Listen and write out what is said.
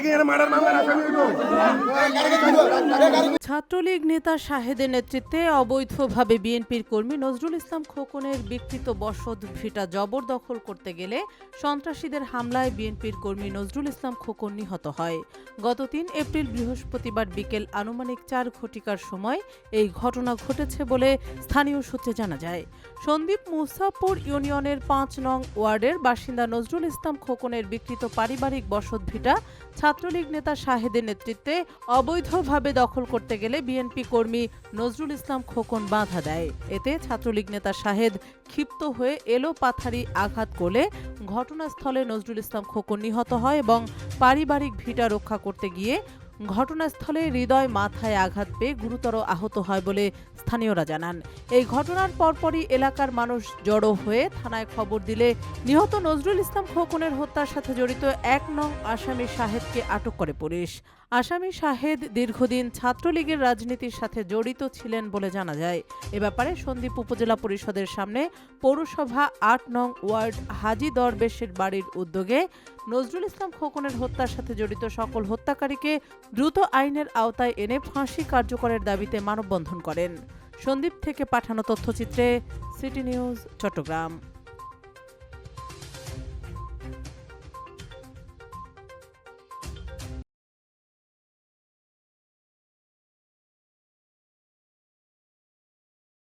quién era marar Chhatra League নেতা শাহেদের নেতৃত্বে অবৈধভাবে বিএনপির কর্মী নজরুল ইসলাম খোকনের বিকৃত বসত ভিটা জবরদখল করতে গেলে সন্ত্রাসীদের হামলায় বিএনপির কর্মী নজরুল ইসলাম খোকন নিহত হয়। গত তিন এপ্রিল বৃহস্পতিবার বিকেল আনুমানিক চার ঘটিকার সময় এই ঘটনা ঘটেছে বলে স্থানীয় সূত্রে জানা যায়। সন্দীপ মুসাপুর ইউনিয়নের পাঁচ নং ওয়ার্ডের বাসিন্দা নজরুল ইসলাম খোকনের বিকৃত পারিবারিক বসত ভিটা ছাত্রলীগ নেতা শাহেদের নেতৃত্বে অবৈধভাবে দখল করতে গেলে বিএনপি কর্মী নজরুল ইসলাম খোকন বাধা দেয়। এতে ছাত্রলীগ নেতা শাহেদ ক্ষিপ্ত হয়ে এলো পাথারি আঘাত করলে ঘটনাস্থলে নজরুল ইসলাম খোকন নিহত হয় এবং পারিবারিক ভিটা রক্ষা করতে গিয়ে ঘটনাস্থলে হৃদয় মাথায় আঘাত পেয়ে গুরুতর আহত হয় বলে স্থানীয়রা জানান। এই ঘটনার পরপরই এলাকার মানুষ জড়ো হয়ে থানায় খবর দিলে নিহত নজরুল ইসলাম খোকনের হত্যার সাথে জড়িত এক নং আসামি শাহেদকে আটক করে পুলিশ। আসামি শাহেদ দীর্ঘদিন ছাত্রলীগের রাজনীতির সাথে জড়িত ছিলেন বলে জানা যায়। এ ব্যাপারে সন্দ্বীপ উপজেলা পরিষদের সামনে পৌরসভা আট নং ওয়ার্ড হাজি দরবেশের বাড়ির উদ্যোগে নজরুল ইসলাম খোকনের হত্যার সাথে জড়িত সকল হত্যাকারীকে দ্রুত আইনের আওতায় এনে ফাঁসি কার্যকরের দাবিতে মানববন্ধন করেন। সন্দ্বীপ থেকে পাঠানো তথ্যচিত্রে সিটি নিউজ, চট্টগ্রাম।